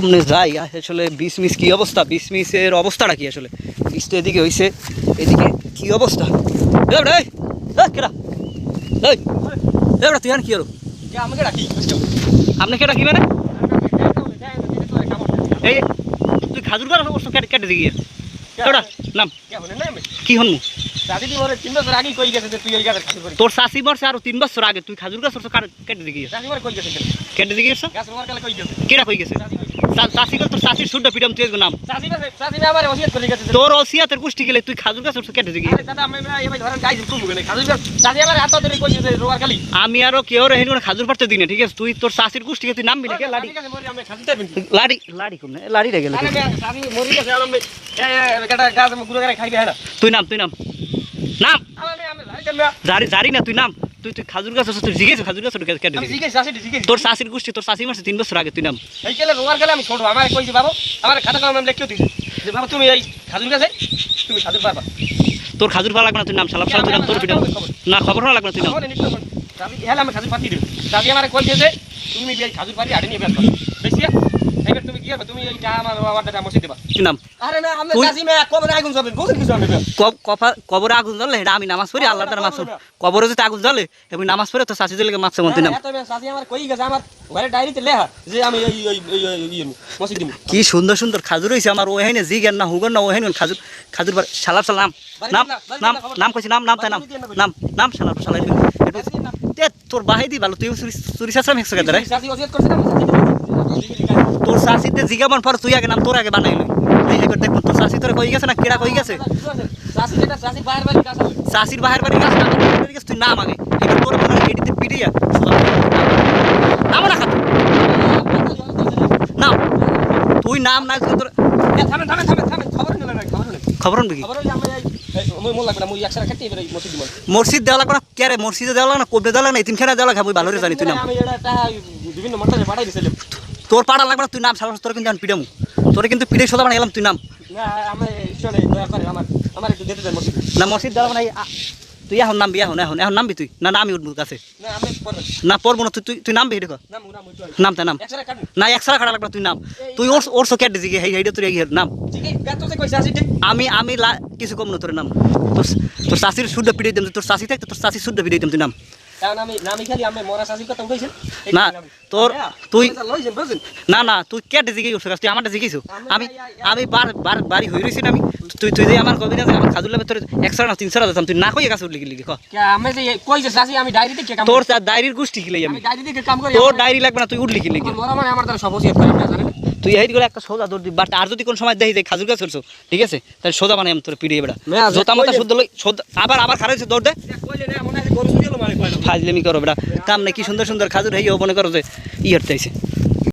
কমনে যাই আসলে বিষ মিস কি অবস্থা? বিষ মিসের অবস্থাটা কি আসলে? বিষ তো এদিকে হয়েছে এদিকে কি অবস্থা? তুই আর কি হলো আমাকে রাখি আপনি কেটা কি মানে? এই তুই খাজুর কেটে কেটে কেডা নাম। কি হনমু? তোর শাশি মরছে আরও তিন বছর আগে তুই খাজুর গাছ কেটে গেছে কেটে দিকে গাছ কই গেছে তোর শাশির তুই নাম তোর গেলে তুই খাজুর কেটে আমি আরও কেউ রেহেন খাজুর পারতে দিনে ঠিক আছে তুই তোর শাশির গোষ্ঠীকে তুই নামবি না লাড়ি লাড়ি লাড়ি কোন রে গেলে হ্যাঁ তুই নাম তুই নাম নাম। জারি জারি না তুই নাম। তুই তুই খাজুর গাছ তুই জিগেছ খাজুর গাছ জিজ্ঞেস জিজ্ঞেস তোর শাশির গোষ্ঠী তোর শাশি মারছে তিন বছর আগে তুই নাম। এই কেলে রোয়ার কালে আমি ছোট আমার কইছি বাবু আমার খাতা কলম আমি লিখিও দিছি। যে বাবু তুমি এই খাজুর গাছে তুমি খাজুর পারবা তোর খাজুর ভালো লাগবে না তুই নাম সালাম সালাম তুই নাম তোর পিটাম না খবর? ভালো লাগবে না তুই নাম। আমি খাজুর পাতি দিই চাবি আমার কইছে যে তুমি খাজুর পাতি আড়ে নিয়ে করো। বেশি? এবার তুমি কি করবে তুমি আমার দেবা। তুই নাম? আরে না আমি তুই- চাষি মে কবে আগুন যাবেন বুঝেন কিছু আমি কব- কফা- কবরে আগুন জ্বলে এটা আমি নামাজ পড়ি আল্লাহ তার মাছ কবরে যদি আগুন জ্বলে এবং নামাজ পড়ে তো শাশি জ্বলে মাছ তুই নাম আমার কই গেছে আমার ঘরে ডায়েরিতে লেখা যে আমি এই এই এই এই মসজিদ দিব কি সুন্দর সুন্দর খাজুর হয়েছে আমার ওহেনে জিগেন না হুগন না ওহেন খাজুর খাজুর বার সালাম সালাম নাম। নাম নাম কইছি নাম নাম তাই নাম। নাম নাম সালাম সালাম তে তোর বাহাই দি ভালো তুই চুরি চাষা মেক্সো না তোর শাশিতে জিগাবার পর তুই আগে নাম তোর আগে বানাইলি। দেখুন তোর শাশি তোর কই গেছে না কেডা কই গেছে? শাশির বাহির বাড়ি গাছ না তুই নাম আগে। তোর মনে হয় পিড়িয়া নাম না খাতো নাম। তুই নাম না তোর খবর খবর খবর মসজিদ দেওয়া লাগবে না কে রে মসজিদে দেওয়া লাগে না কবে দেওয়া লাগে না ইতিমখানা দেওয়া লাগে ভালো জানি তুই নাম। আমি এটা টাকা বিভিন্ন মাঠে পাঠাই দিছিলাম তোর পাড়া লাগবে না তুই নাম সারা তোর কিন্তু আমি পিড়ামু। তোরে কিন্তু পিড়ে সোজা মানে গেলাম তুই নাম। না আমি চলে দয়া করে আমার আমার একটু দিতে দেন মসজিদ না মসজিদ দেওয়া মানে তুই এখন নামবি এখন এখন এখন নামবি তুই? না না আমি উঠবো কাছে। না পড়ব না তুই তুই তুই নামবি দেখো। না মুই চলে। নাম তাই নাম। না একসারা খাটা লাগবে তুই নাম। তুই ওর ওর সো কেটে দিকে হেই হেইটা তোর এগিয়ে নাম। আমি আমি কিছু কম না তোর নাম। তোর তোর শাশির শুদ্ধ পিড়ে দিতাম তোর শাশি থাকতে তোর শাশি শুদ্ধ পিড়ে দিতাম তুই নাম। আমি আমি না, তোর- তুই- না না তুই কেটে জিগে উঠছে তুই আমারটা জিগেছো আমি আমি বার বার বাড়ি হয়ে রয়েছি আমি। তুই তুই যে আমার কবি না আমার খাজুর তোর একশো না তিনশো দিতাম তুই না কই কাছে উঠলি গেলি ক? কে আমি যে কইছে আমি ডায়েরিতে কে তোর ডায়েরির গোষ্ঠী কিলাই আমি? আমি ডায়েরিতে কাম করি তোর ডায়েরি লাগবে না তুই উঠলি কিলি আমার মানে আমার দ্বারা সব তুই এই করে একটা সোজা দৌড় বাট আর যদি কোন সময় দেখি যে খাজুর গাছ ঠিক আছে? তাহলে সোজা মানে আমি তোর পিড়িয়ে বেড়া। জোতা শুদ্ধ লই সোজা আবার আবার খারাপ দৌড় দে। ফাজলেমি করো বেড়া কাম নাই, কি সুন্দর সুন্দর খাজুর হয়ে মনে করো যে ইয়ে আইছে